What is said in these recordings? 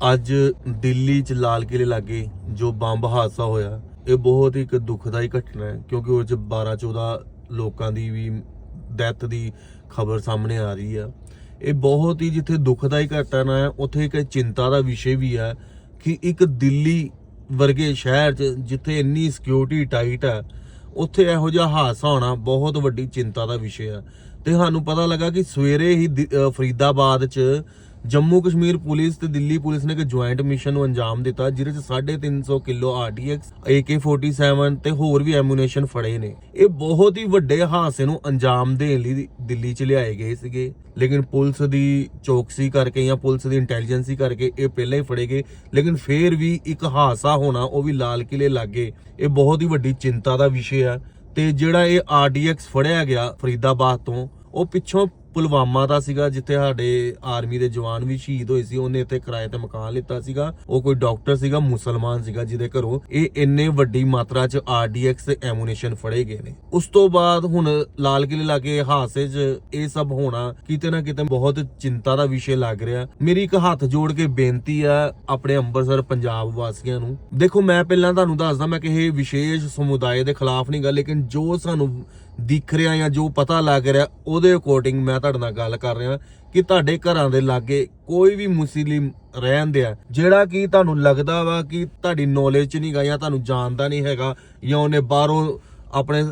ਅੱਜ ਦਿੱਲੀ ਚ ਲਾਲ ਕਿਲੇ ਲਾਗੇ ਜੋ ਬੰਬ ਹਾਦਸਾ ਹੋਇਆ, ਇਹ ਬਹੁਤ ਹੀ ਇੱਕ ਦੁਖਦਾਈ ਘਟਨਾ ਹੈ, ਕਿਉਂਕਿ ਉਹ ਚ 12 14 ਲੋਕਾਂ ਦੀ ਵੀ ਡੈਥ ਦੀ ਖਬਰ ਸਾਹਮਣੇ ਆ ਰਹੀ ਆ। ਇਹ ਬਹੁਤ ਹੀ ਜਿੱਥੇ ਦੁਖਦਾਈ ਘਟਨਾ ਹੈ, ਉੱਥੇ ਇੱਕ ਚਿੰਤਾ ਦਾ ਵਿਸ਼ੇ ਵੀ ਹੈ ਕਿ ਇੱਕ ਦਿੱਲੀ ਵਰਗੇ ਸ਼ਹਿਰ 'ਚ ਜਿੱਥੇ ਇੰਨੀ ਸਿਕਿਉਰਿਟੀ ਟਾਈਟ ਹੈ ਉੱਥੇ ਇਹੋ ਜਿਹਾ ਹਾਦਸਾ ਹੋਣਾ ਬਹੁਤ ਵੱਡੀ ਚਿੰਤਾ ਦਾ ਵਿਸ਼ੇ ਆ ਤੇ ਸਾਨੂੰ ਪਤਾ ਲੱਗਾ ਕਿ ਸਵੇਰੇ ਹੀ ਫਰੀਦਾਬਾਦ 'ਚ ਜੰਮੂ ਕਸ਼ਮੀਰ ਪੁਲਿਸ ਤੇ ਦਿੱਲੀ ਪੁਲਿਸ ਨੇ ਇੱਕ ਜੁਆਇੰਟ ਮਿਸ਼ਨ ਨੂੰ ਅੰਜਾਮ ਦਿੱਤਾ, ਜਿਹਦੇ 'ਚ 350 ਕਿਲੋ ਆਰਡੀਐਕਸ AK47 ਤੇ ਹੋਰ ਵੀ ਐਮੂਨੇਸ਼ਨ ਫੜੇ ਨੇ। ਇਹ ਬਹੁਤ ਹੀ ਵੱਡੇ ਹਾਦਸੇ ਨੂੰ ਅੰਜਾਮ ਦੇਣ ਲਈ ਦਿੱਲੀ 'ਚ ਲਿਆਏ ਗਏ ਸੀਗੇ। ਲੇਕਿਨ ਪੁਲਿਸ ਦੀ ਚੌਕਸੀ ਕਰਕੇ ਜਾਂ ਪੁਲਿਸ ਦੀ ਇੰਟੈਲੀਜੈਂਸੀ ਕਰਕੇ ਇਹ ਪਹਿਲਾਂ ਹੀ ਫੜੇ ਗਏ। ਲੇਕਿਨ ਫੇਰ ਵੀ ਇੱਕ ਹਾਦਸਾ ਹੋਣਾ, ਉਹ ਵੀ ਲਾਲ ਕਿਲੇ ਲਾਗੇ। ਇਹ ਬਹੁਤ ਹੀ ਵੱਡੀ ਚਿੰਤਾ ਦਾ ਵਿਸ਼ੇ ਆ ਤੇ ਜਿਹੜਾ ਇਹ ਆਰਡੀਐਕਸ ਫੜਿਆ ਗਿਆ ਫਰੀਦਾਬਾਦ ਤੋਂ, ਉਹ ਪਿੱਛੋਂ ਪੁਲਵਾਮਾ ਦਾ ਸੀਗਾ, ਜਿੱਥੇ ਸਾਡੇ ਆਰਮੀ ਦੇ ਜਵਾਨ ਵੀ ਸ਼ਹੀਦ ਹੋਏ ਸੀ, ਉਹਨੇ ਇੱਥੇ ਕਿਰਾਏ ਤੇ ਮਕਾਨ ਲਿੱਤਾ ਸੀਗਾ। ਉਹ ਕੋਈ ਡਾਕਟਰ ਸੀਗਾ, ਮੁਸਲਮਾਨ ਸੀਗਾ, ਜਿਹਦੇ ਘਰੋਂ ਇਹ ਇੰਨੇ ਵੱਡੀ ਮਾਤਰਾ 'ਚ ਆਰਡੀਐਕਸ ਤੇ ਫੜੇ ਗਏ ਨੇ। ਉਸ ਤੋਂ ਬਾਅਦ ਹੁਣ ਲਾਲ ਕਿਲੇ ਲਾਗੇ ਹਾਦਸੇ 'ਚ ਇਹ ਸਭ ਹੋਣਾ ਕਿਤੇ ਨਾ ਕਿਤੇ ਬਹੁਤ ਚਿੰਤਾ ਦਾ ਵਿਸ਼ੇ ਲੱਗ ਰਿਹਾ। ਮੇਰੀ ਇੱਕ ਹੱਥ ਜੋੜ ਕੇ ਬੇਨਤੀ ਆ ਆਪਣੇ ਅੰਮ੍ਰਿਤਸਰ ਪੰਜਾਬ ਵਾਸੀਆਂ ਨੂੰ। ਦੇਖੋ, ਮੈਂ ਪਹਿਲਾਂ ਤੁਹਾਨੂੰ ਦੱਸਦਾ, ਮੈਂ ਕਿਸੇ ਵਿਸ਼ੇਸ਼ ਸਮੁਦਾਇ ਦੇ ਖਿਲਾਫ ਨਹੀਂ ਗੱਲ, ਲੇਕਿਨ ਜੋ ਸਾਨੂੰ ਦਿਖ ਰਿਹਾ ਜਾਂ ਜੋ ਪਤਾ ਲੱਗ ਰਿਹਾ, ਉਹਦੇ ਅਕੋਰਡਿੰਗ ਮੈਂ ਤੁਹਾਡੇ ਨਾਲ ਗੱਲ ਕਰ ਰਿਹਾ ਕਿ ਤੁਹਾਡੇ ਘਰਾਂ ਦੇ ਲਾਗੇ ਕੋਈ ਵੀ ਮੁਸਲਿਮ ਰਹਿੰਦੇ ਆ ਜਿਹੜਾ ਕਿ ਤੁਹਾਨੂੰ ਲੱਗਦਾ ਵਾ ਕਿ ਤੁਹਾਡੀ ਨੌਲੇਜ ਚ ਨਹੀਂ ਗਾ ਜਾਂ ਤੁਹਾਨੂੰ ਜਾਣਦਾ ਨਹੀਂ ਹੈਗਾ ਜਾਂ ਉਹਨੇ ਬਾਹਰੋਂ ਆਪਣੇ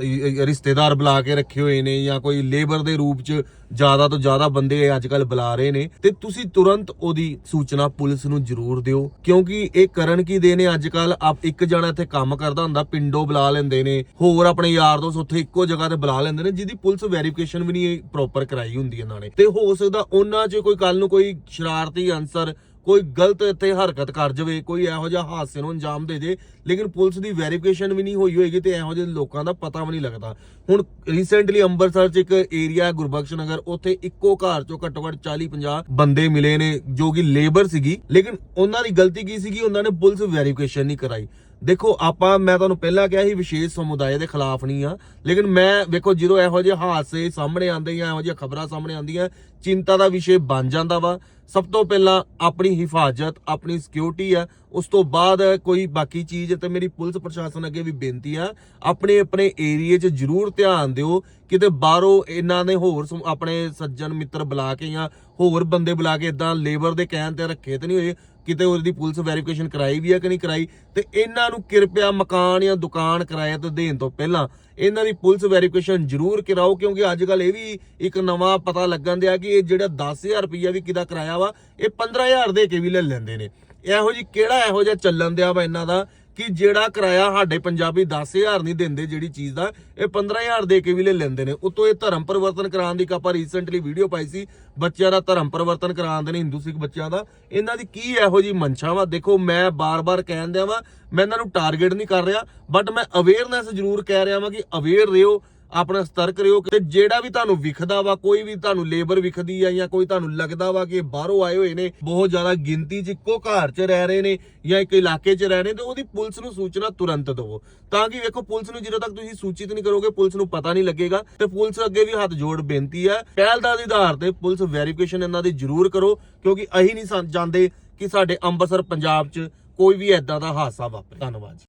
ਰਿਸ਼ਤੇਦਾਰ ਬੁਲਾ ਕੇ ਰੱਖੇ ਹੋਏ ਨੇ ਜਾਂ ਕੋਈ ਲੇਬਰ ਦੇ ਰੂਪ ਚ ਜ਼ਿਆਦਾ ਤੋਂ ਜ਼ਿਆਦਾ ਬੰਦੇ ਅੱਜ ਕੱਲ ਬੁਲਾ ਰਹੇ ਨੇ। ਤੇ ਤੁਸੀਂ ਤੁਰੰਤ ਉਹਦੀ ਸੂਚਨਾ ਪੁਲਿਸ ਨੂੰ ਜ਼ਰੂਰ ਦਿਓ, ਕਿਉਂਕਿ ਇਹ ਕਰਨ ਕੀ ਦੇ ਨੇ? ਅੱਜ ਕੱਲ ਆਪ ਇੱਕ ਜਣਾ ਇੱਥੇ ਕੰਮ ਕਰਦਾ ਹੁੰਦਾ, ਪਿੰਡੋਂ ਬੁਲਾ ਲੈਂਦੇ ਨੇ, ਹੋਰ ਆਪਣੇ ਯਾਰ ਦੋਸਤ ਉੱਥੇ ਇੱਕੋ ਜਗ੍ਹਾ ਤੇ ਬੁਲਾ ਲੈਂਦੇ ਨੇ, ਜਿਹਦੀ ਪੁਲਿਸ ਵੈਰੀਫਿਕੇਸ਼ਨ ਵੀ ਨਹੀਂ ਪ੍ਰੋਪਰ ਕਰਾਈ ਹੁੰਦੀ ਇਹਨਾਂ ਨੇ। ਤੇ ਹੋ ਸਕਦਾ ਉਹਨਾਂ 'ਚ ਕੋਈ ਕੱਲ ਨੂੰ ਕੋਈ ਸ਼ਰਾਰਤੀ ਅਨਸਰ ਕੋਈ ਗਲਤ ਇੱਥੇ ਹਰਕਤ ਕਰ ਜਾਵੇ, ਕੋਈ ਇਹੋ ਜਿਹਾ ਹਾਦਸੇ ਨੂੰ ਅੰਜਾਮ ਦੇ ਦੇ, ਲੇਕਿਨ ਪੁਲਿਸ ਦੀ ਵੈਰੀਫਿਕੇਸ਼ਨ ਵੀ ਨਹੀਂ ਹੋਈ ਹੋਏਗੀ ਤੇ ਇਹੋ ਜਿਹੇ ਲੋਕਾਂ ਦਾ ਪਤਾ ਵੀ ਨਹੀਂ ਲੱਗਦਾ। ਹੁਣ ਰੀਸੈਂਟਲੀ ਅੰਮ੍ਰਿਤਸਰ 'ਚ ਇੱਕ ਏਰੀਆ ਗੁਰਬਖਸ਼ ਨਗਰ, ਉੱਥੇ ਇੱਕੋ ਘਰ 'ਚੋਂ ਘੱਟੋ ਘੱਟ 40 50 ਬੰਦੇ ਮਿਲੇ ਨੇ, ਜੋ ਕਿ ਲੇਬਰ ਸੀਗੀ, ਲੇਕਿਨ ਉਹਨਾਂ ਦੀ ਗਲਤੀ ਕੀ ਸੀਗੀ? ਉਹਨਾਂ ਨੇ ਪੁਲਿਸ ਵੈਰੀਫਿਕੇਸ਼ਨ ਨਹੀਂ ਕਰਾਈ। ਦੇਖੋ, ਆਪਾਂ, ਮੈਂ ਤੁਹਾਨੂੰ ਪਹਿਲਾਂ ਕਿਹਾ ਸੀ ਵਿਸ਼ੇਸ਼ ਸਮੁਦਾਇ ਦੇ ਖਿਲਾਫ ਨਹੀਂ ਆ, ਲੇਕਿਨ ਮੈਂ, ਵੇਖੋ, ਜਦੋਂ ਇਹੋ ਜਿਹੇ ਹਾਦਸੇ ਸਾਹਮਣੇ ਆਉਂਦੇ ਜਾਂ ਇਹੋ ਜਿਹੀਆਂ ਖਬਰਾਂ ਸਾਹਮਣੇ ਆਉਂਦੀਆਂ, ਚਿੰਤਾ ਦਾ ਵਿਸ਼ੇ ਬਣ ਜਾਂਦਾ ਵਾ। ਸਭ ਤੋਂ ਪਹਿਲਾਂ ਆਪਣੀ ਹਿਫਾਜ਼ਤ, ਆਪਣੀ ਸਿਕਿਉਰਿਟੀ ਆ। ਉਸ ਤੋਂ ਬਾਅਦ ਕੋਈ ਬਾਕੀ ਚੀਜ਼, ਤੇ ਮੇਰੀ ਪੁਲਿਸ ਪ੍ਰਸ਼ਾਸਨ ਅੱਗੇ ਵੀ ਬੇਨਤੀ ਆ ਆਪਣੇ ਆਪਣੇ ਏਰੀਏ 'ਚ ਜ਼ਰੂਰ ਧਿਆਨ ਦਿਓ ਕਿਤੇ ਬਾਹਰੋਂ ਇਹਨਾਂ ਨੇ ਹੋਰ ਸਮ- ਆਪਣੇ ਸੱਜਣ ਮਿੱਤਰ ਬੁਲਾ ਕੇ ਜਾਂ ਹੋਰ ਬੰਦੇ ਬੁਲਾ ਕੇ ਇਦਾਂ ਲੇਬਰ ਦੇ ਕਹਿਣ ਤੇ ਰੱਖੇ ਤੇ ਨਹੀਂ ਹੋਏ, ਕਿਤੇ ਉਹਦੀ ਪੁਲਿਸ ਵੈਰੀਫਿਕੇਸ਼ਨ ਕਰਾਈ ਵੀ ਆ ਕਿ ਨਹੀਂ ਕਰਾਈ? ਤੇ ਇਹਨਾਂ ਨੂੰ ਕਿਰਪਿਆ ਮਕਾਨ ਜਾਂ ਦੁਕਾਨ ਕਿਰਾਏ ਤੇ ਦੇਣ ਤੋਂ ਪਹਿਲਾਂ ਇਹਨਾਂ ਦੀ ਪੁਲਿਸ ਵੈਰੀਫਿਕੇਸ਼ਨ ਜ਼ਰੂਰ ਕਰਾਓ, ਕਿਉਂਕਿ ਅੱਜ ਕੱਲ ਇਹ ਵੀ ਇੱਕ ਨਵਾਂ ਪਤਾ ਲੱਗਣ ਦਿਆ ਕਿ ਇਹ ਜਿਹੜਾ 10000 ਰੁਪਈਆ ਵੀ ਕਿਦਾ ਕਿਰਾਇਆ ਵਾ, ਇਹ 15000 ਦੇ ਕੇ ਵੀ ਲੈ ਲੈਂਦੇ ਨੇ। ਇਹੋ ਜੀ ਕਿਹੜਾ ਇਹੋ ਜਿਹਾ ਚੱਲਣ ਦਿਆ ਵਾ ਇਹਨਾਂ ਦਾ? ਕਿ ਜਿਹੜਾ ਕਿਰਾਇਆ ਸਾਡੇ ਪੰਜਾਬੀ 10000 ਨਹੀਂ ਦਿੰਦੇ ਜਿਹੜੀ ਚੀਜ਼ ਦਾ, ਇਹ 15000 ਦੇ ਕੇ ਵੀ ਲੈ ਲੈਂਦੇ ਨੇ। ਉਤੋਂ ਇਹ ਧਰਮ ਪਰਿਵਰਤਨ ਕਰਾਉਣ ਦੀ ਇੱਕ ਆਪਾਂ ਰੀਸੈਂਟਲੀ ਵੀਡੀਓ ਪਾਈ ਸੀ, ਬੱਚਿਆਂ ਦਾ ਧਰਮ ਪਰਿਵਰਤਨ ਕਰਾਉਂਦੇ ਨੇ, ਹਿੰਦੂ ਸਿੱਖ ਬੱਚਿਆਂ ਦਾ। ਇਹਨਾਂ ਦੀ ਕੀ ਇਹੋ ਜੀ ਮਨਸ਼ਾ ਵਾ? ਦੇਖੋ, ਮੈਂ ਬਾਰ-ਬਾਰ ਕਹਿਣ ਦਿਆਂ ਵਾ, ਮੈਂ ਇਹਨਾਂ ਨੂੰ ਟਾਰਗੇਟ ਨਹੀਂ ਕਰ ਰਿਹਾ ਬਟ ਮੈਂ ਅਵੇਅਰਨੈਸ ਜ਼ਰੂਰ ਕਹਿ ਰਿਹਾ ਵਾਂ ਕਿ ਅਵੇਅਰ ਰਹੋ। ਆਪਣਾ ਸਤਰਕ ਰਹੋ ਤੇ ਜਿਹੜਾ ਵੀ ਤੁਹਾਨੂੰ ਵਿਖਦਾ ਵਾ, ਕੋਈ ਵੀ ਤੁਹਾਨੂੰ ਲੇਬਰ ਵਿਖਦੀ ਆ ਜਾਂ ਕੋਈ ਤੁਹਾਨੂੰ ਲੱਗਦਾ ਵਾ ਕਿ ਇਹ ਬਾਹਰੋਂ ਆਏ ਹੋਏ ਨੇ, ਬਹੁਤ ਜ਼ਿਆਦਾ ਗਿਣਤੀ 'ਚ ਇੱਕੋ ਘਰ 'ਚ ਰਹਿ ਰਹੇ ਨੇ ਜਾਂ ਇੱਕ ਇਲਾਕੇ 'ਚ ਰਹਿ ਰਹੇ ਨੇ, ਤੇ ਉਹਦੀ ਪੁਲਿਸ ਨੂੰ ਸੂਚਨਾ ਤੁਰੰਤ ਦਿਵੋ। ਤਾਂ ਕਿ ਵੇਖੋ, ਪੁਲਿਸ ਨੂੰ ਜਦੋਂ ਤੱਕ ਤੁਸੀਂ ਸੂਚਿਤ ਨਹੀਂ ਕਰੋਗੇ, ਪੁਲਿਸ ਨੂੰ ਪਤਾ ਨਹੀਂ ਲੱਗੇਗਾ, ਤੇ ਪੁਲਿਸ ਅੱਗੇ ਵੀ ਹੱਥ ਜੋੜ ਬੇਨਤੀ ਹੈ ਪਹਿਲ ਦਾ ਆਧਾਰ ਤੇ ਪੁਲਿਸ ਵੈਰੀਫਿਕੇਸ਼ਨ ਇਹਨਾਂ ਦੀ ਜ਼ਰੂਰ ਕਰੋ, ਕਿਉਂਕਿ ਅਸੀਂ ਨਹੀਂ ਸਾ- ਚਾਹੁੰਦੇ ਕਿ ਸਾਡੇ ਅੰਮ੍ਰਿਤਸਰ, ਪੰਜਾਬ 'ਚ ਕੋਈ ਵੀ ਐਦਾਂ ਦਾ ਹਾਦਸਾ ਵਾਪਰੇ ਧੰਨਵਾਦ ਜੀ।